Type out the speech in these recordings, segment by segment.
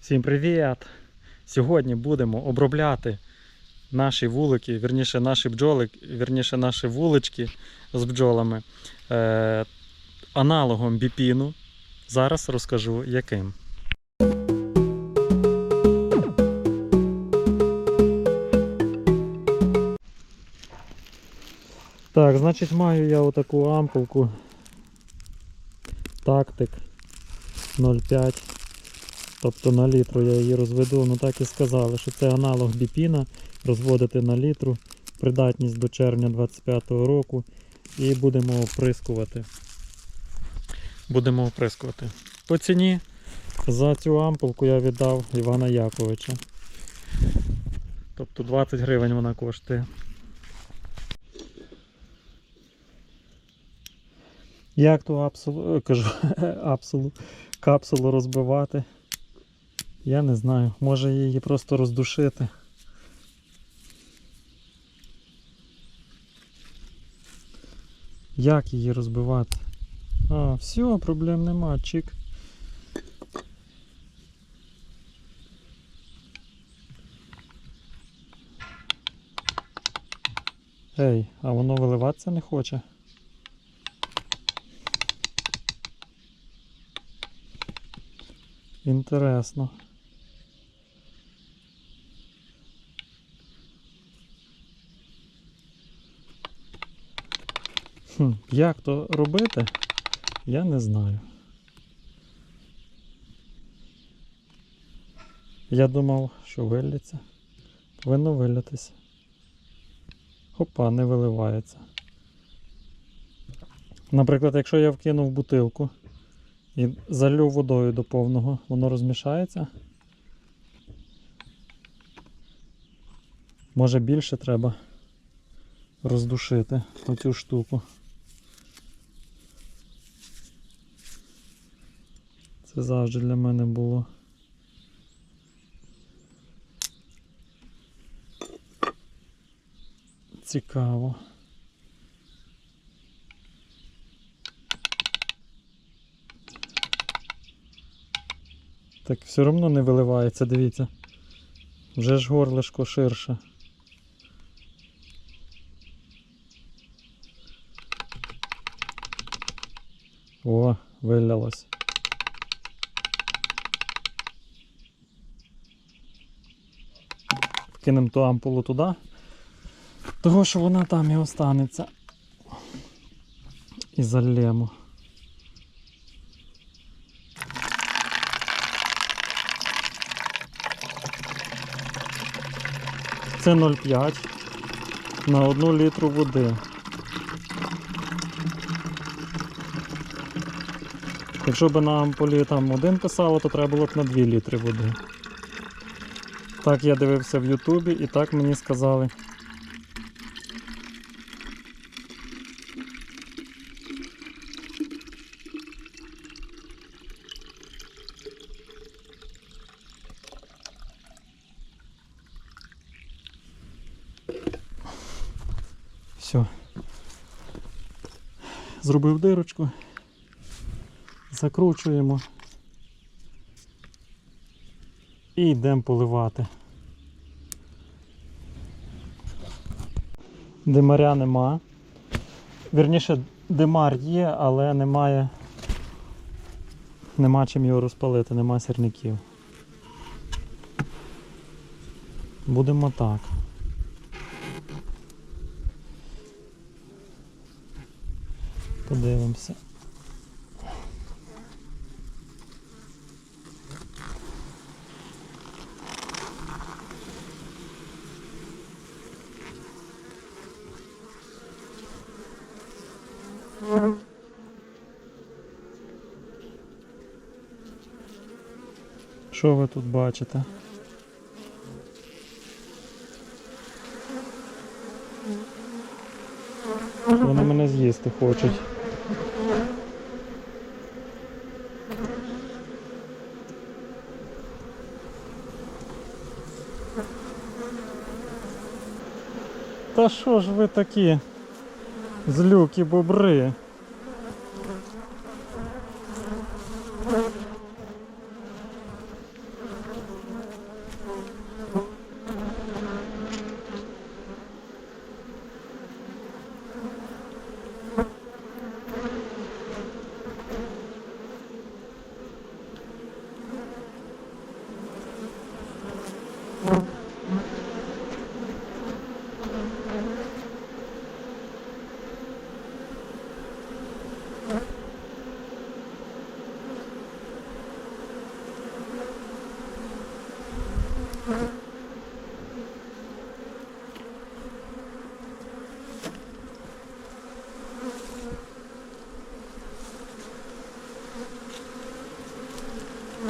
Всім привіт! Сьогодні будемо обробляти наші вулики, вірніше наші бджоли, вірніше наші вулички з бджолами е, аналогом біпіну. Зараз розкажу яким. Так, значить маю я отаку ампулку тактик 0,5. Тобто на літру я її розведу, ну так і сказали, що це аналог біпіна, розводити на літру, придатність до червня 25-го року і будемо оприскувати. Будемо оприскувати. По ціні за цю ампулку я віддав Івана Яковича. Тобто 20 гривень вона коштує. Як ту капсулу розбивати? Я не знаю. Може її просто роздушити. Як її розбивати? А, все, проблем нема, чик. Ей, а воно виливатися не хоче. Інтересно. Як то робити, я не знаю. Я думав, що вилється. Повинно вилятися. Хопа, не виливається. Наприклад, якщо я вкинув бутилку і залю водою до повного, воно розмішається. Може більше треба роздушити оцю штуку. Це завжди для мене було. Цікаво. Так все одно не виливається, дивіться. Вже ж горлишко ширше. О, вилялось. Вкинемо ту ампулу туди, того що вона там і останеться. І зальємо. Це 0,5 на 1 літру води. Якщо б на ампулі там один писало, то треба було б на 2 літри води. Так я дивився в Ютубі і так мені сказали. Все. Зробив дирочку. Закручуємо. І йдемо поливати. Димаря нема. Вірніше, димар є, але немає. Нема чим його розпалити, нема сірників. Будемо так. Подивимося. Що ви тут бачите? Вони мене з'їсти хочуть. Та що ж ви такі злюки бобри?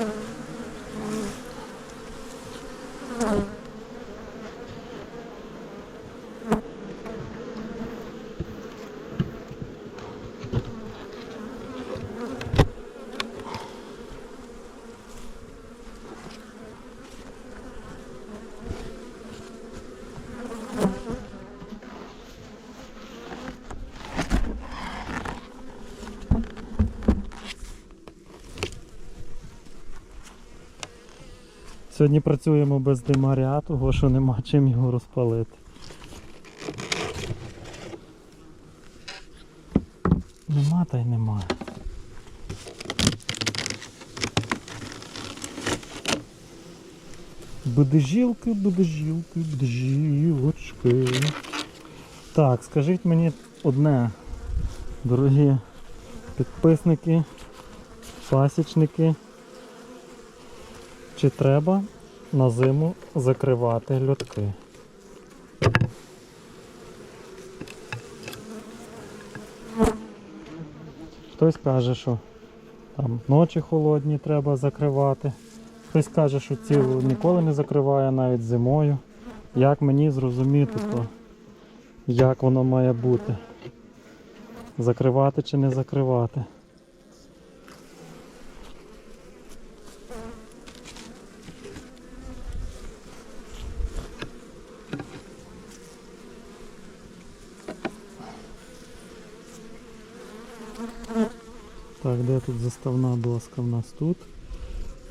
Mm-hmm. Сьогодні працюємо без димаря, того що нема чим його розпалити. Нема та й нема. Будежілки, будежілки, будежілочки. Так, скажіть мені одне, дорогі підписники, пасічники. Чи треба на зиму закривати льотки? Хтось каже, що там ночі холодні треба закривати. Хтось каже, що цілу ніколи не закриває навіть зимою. Як мені зрозуміти, то як воно має бути? Закривати чи не закривати? Так, де тут заставна доска в нас тут.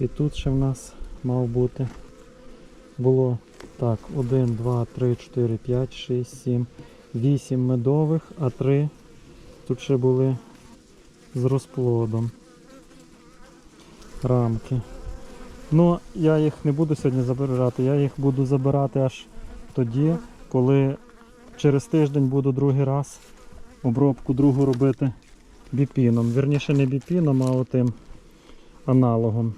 І тут ще в нас мав бути. Було так, 1, 2, 3, 4, 5, 6, 7, 8 медових, а 3 тут ще були з розплодом. Рамки. Ну, я їх не буду сьогодні забирати, я їх буду забирати аж тоді, коли через тиждень буду другий раз обробку другу робити біпіном. Вірніше не біпіном, а отим аналогом,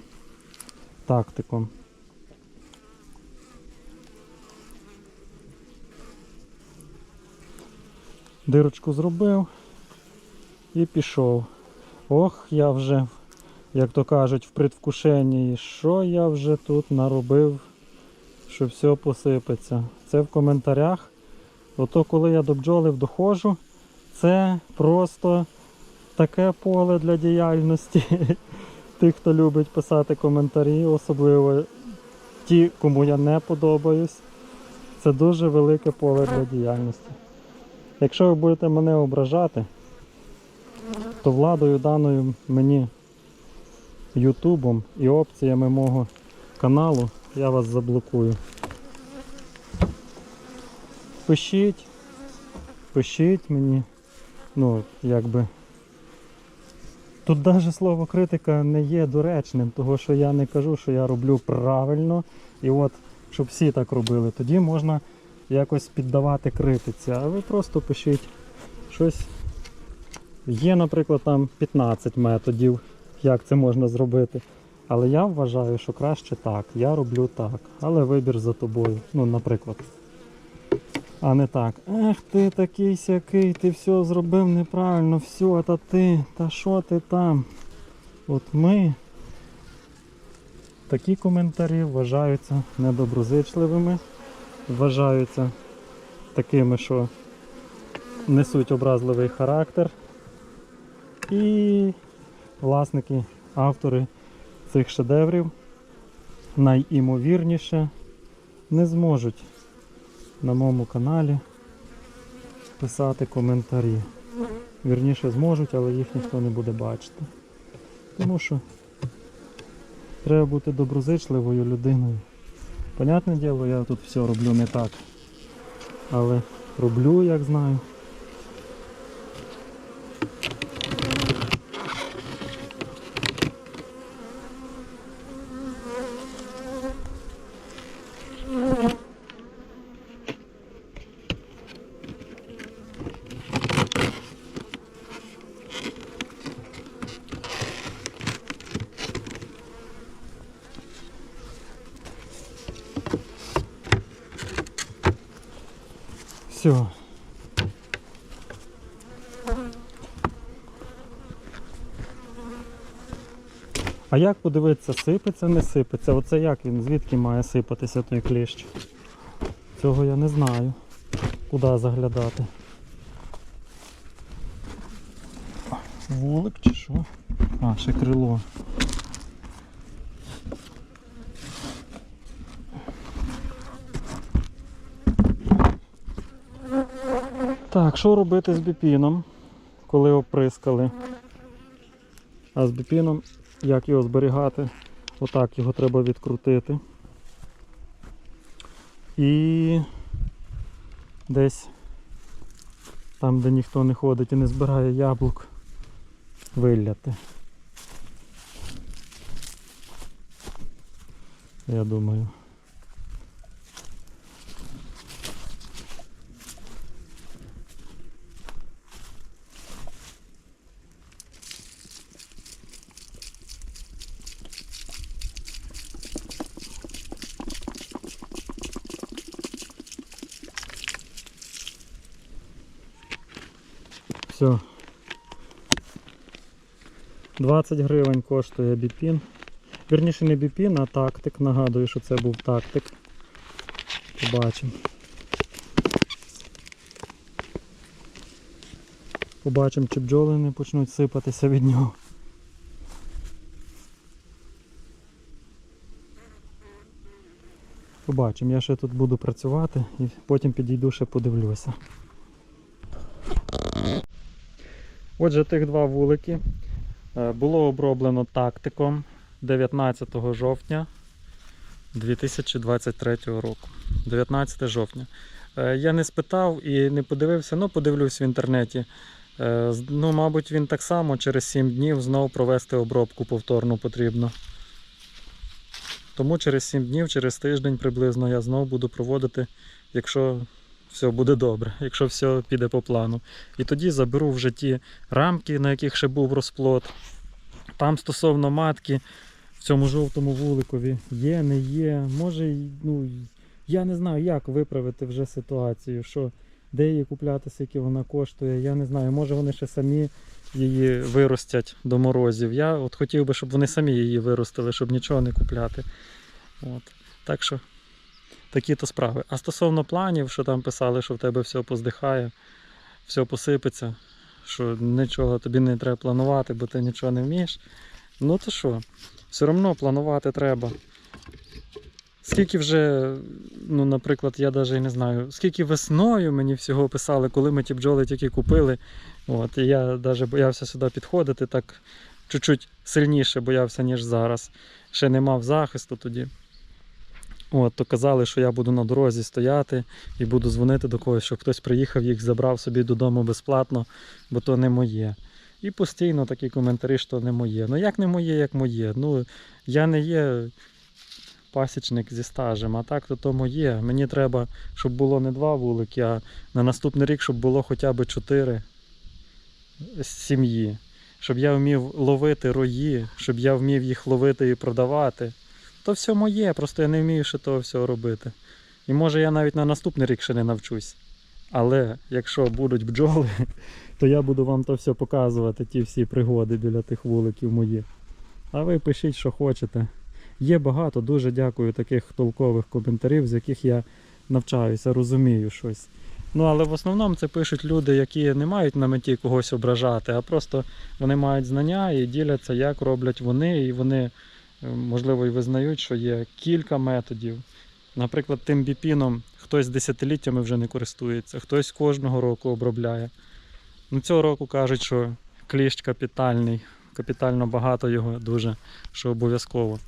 тактиком. Дирочку зробив і пішов. Ох, я вже, як то кажуть, в предвкушенні, що я вже тут наробив, що все посипеться. Це в коментарях. Ото коли я до бджолів доходжу, це просто таке поле для діяльності. Тих, хто любить писати коментарі, особливо ті, кому я не подобаюсь. Це дуже велике поле для діяльності. Якщо ви будете мене ображати, то владою даною мені Ютубом і опціями мого каналу я вас заблокую. Пишіть, пишіть мені, ну, якби. Тут навіть слово критика не є доречним, того що я не кажу, що я роблю правильно. І от, щоб всі так робили, тоді можна якось піддавати критиці. А ви просто пишіть щось. Є, наприклад, там 15 методів, як це можна зробити. Але я вважаю, що краще так. Я роблю так. Але вибір за тобою. Ну, наприклад. А не так. Ех, ти такий сякий, ти все зробив неправильно, все, та ти, та що ти там? От ми такі коментарі вважаються недоброзичливими, вважаються такими, що несуть образливий характер. І власники, автори цих шедеврів найімовірніше не зможуть на моєму каналі писати коментарі. Вірніше зможуть, але їх ніхто не буде бачити. Тому що треба бути доброзичливою людиною. Понятне діло, я тут все роблю не так. Але роблю, як знаю. Все. А як подивитися, сипеться, не сипеться? Оце як він? Звідки має сипатися той кліщ? Цього я не знаю. Куди заглядати? Вулик чи що? А, ще крило. Так, що робити з біпіном, коли оприскали? А з біпіном, як його зберігати? Отак його треба відкрутити. І десь там, де ніхто не ходить і не збирає яблук, виляти. Я думаю. Все. 20 гривень коштує біпін. Вірніше не біпін, а тактик. Нагадую, що це був тактик. Побачимо. Побачимо, чи бджоли не почнуть сипатися від нього. Побачимо, я ще тут буду працювати і потім підійду ще подивлюся. Отже, тих два вулики е, було оброблено тактиком 19 жовтня 2023 року. 19 жовтня. Е, Я не спитав і не подивився, ну подивлюсь в інтернеті. Е, Ну, мабуть, він так само через 7 днів знову провести обробку повторно потрібно. Тому через 7 днів, через тиждень приблизно я знову буду проводити, якщо все буде добре, якщо все піде по плану. І тоді заберу вже ті рамки, на яких ще був розплод. Там стосовно матки в цьому жовтому вуликові є, не є. Може, ну, я не знаю, як виправити вже ситуацію, що де її купляти, скільки вона коштує. Я не знаю, може вони ще самі її виростять до морозів. Я от хотів би, щоб вони самі її виростили, щоб нічого не купляти. От. Так що такі то справи. А стосовно планів, що там писали, що в тебе все поздихає, все посипеться, що нічого тобі не треба планувати, бо ти нічого не вмієш. Ну то що, все одно планувати треба. Скільки вже, ну, наприклад, я навіть не знаю, скільки весною мені всього писали, коли ми ті бджоли тільки купили. От, і я навіть боявся сюди підходити, так чуть-чуть сильніше боявся, ніж зараз. Ще не мав захисту тоді. От, то казали, що я буду на дорозі стояти і буду дзвонити до когось, щоб хтось приїхав, їх забрав собі додому безплатно, бо то не моє. І постійно такі коментарі, що не моє. Ну як не моє, як моє. Ну, я не є пасічник зі стажем, а так то то моє. Мені треба, щоб було не два вулики, а на наступний рік, щоб було хоча б чотири сім'ї. Щоб я вмів ловити рої, щоб я вмів їх ловити і продавати. То все моє, просто я не вмію ще того всього робити. І може я навіть на наступний рік ще не навчусь. Але якщо будуть бджоли, то я буду вам то все показувати, ті всі пригоди біля тих вуликів моїх. А ви пишіть, що хочете. Є багато, дуже дякую таких толкових коментарів, з яких я навчаюся, розумію щось. Ну, але в основному це пишуть люди, які не мають на меті когось ображати, а просто вони мають знання і діляться, як роблять вони, і вони, можливо, і визнають, що є кілька методів. Наприклад, тим біпіном хтось десятиліттями вже не користується, хтось кожного року обробляє. Ну, цього року кажуть, що кліщ капітальний, капітально багато його дуже, що обов'язково.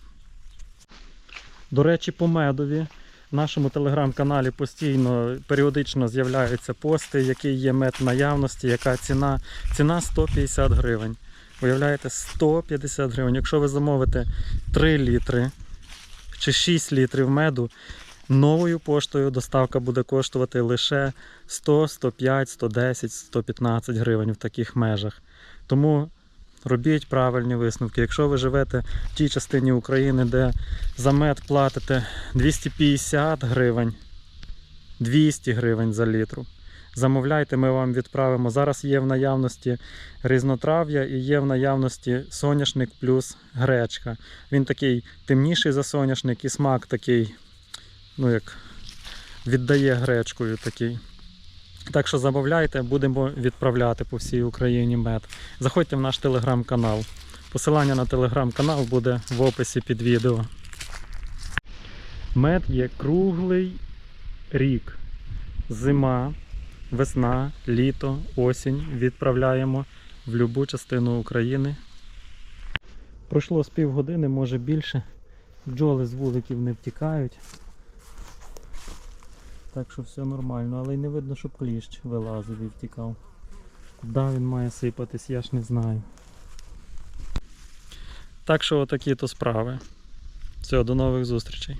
До речі, по медові в нашому телеграм-каналі постійно періодично з'являються пости, який є мед наявності, яка ціна. Ціна 150 гривень. Уявляєте, 150 гривень. Якщо ви замовите 3 літри чи 6 літрів меду, новою поштою доставка буде коштувати лише 100, 105, 110, 115 гривень в таких межах. Тому робіть правильні висновки. Якщо ви живете в тій частині України, де за мед платите 250 гривень, 200 гривень за літру, Замовляйте, ми вам відправимо. Зараз є в наявності різнотрав'я і є в наявності соняшник плюс гречка. Він такий темніший за соняшник і смак такий, ну як віддає гречкою такий. Так що замовляйте, будемо відправляти по всій Україні мед. Заходьте в наш телеграм-канал. Посилання на телеграм-канал буде в описі під відео. Мед є круглий рік. Зима, весна, літо, осінь. Відправляємо в будь-яку частину України. Пройшло з півгодини, може більше. Бджоли з вуликів не втікають. Так що все нормально, але й не видно, щоб кліщ вилазив і втікав. Куди він має сипатись, я ж не знаю. Так що отакі то справи. Все, до нових зустрічей.